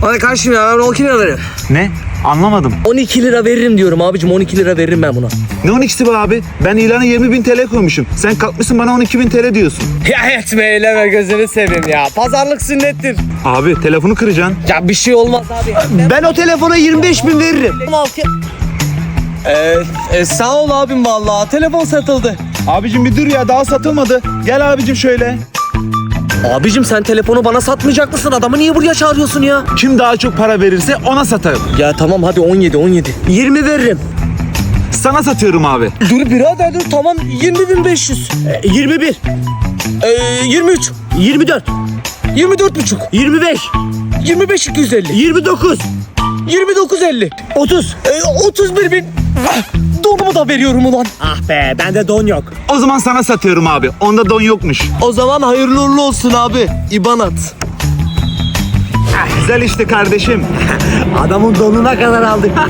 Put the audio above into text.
Hadi karşım ya ben 12 lira veririm. Ne? Anlamadım. 12 lira veririm diyorum abicim 12 lira veririm ben buna. Ne 12'si be abi? Ben ilana 20 bin TL koymuşum. Sen kalkmışsın bana 12 bin TL diyorsun. Ya etme eyleme gözünü seveyim ya. Pazarlık sünnettir. Abi telefonu kıracaksın. Ya bir şey olmaz abi. Ben o telefona 25 bin veririm. Ee, e, sağ ol abim vallahi telefon satıldı. Abicim bir dur ya daha satılmadı. Gel abicim şöyle. Abicim sen telefonu bana satmayacak mısın? Adamı niye buraya çağırıyorsun ya? Kim daha çok para verirse ona satarım. Ya tamam hadi 17 17. 20 veririm. Sana satıyorum abi. Dur birader dur tamam 20.500. E, 21. Ee, 23. 24. 24 buçuk. 25. 25 250. 29. 29.50. 30. Ee, 31 bin. Donumu da veriyorum ulan. Ah be bende don yok. O zaman sana satıyorum abi. Onda don yokmuş. O zaman hayırlı uğurlu olsun abi. İban at. Güzel işte kardeşim. Adamın donuna kadar aldık.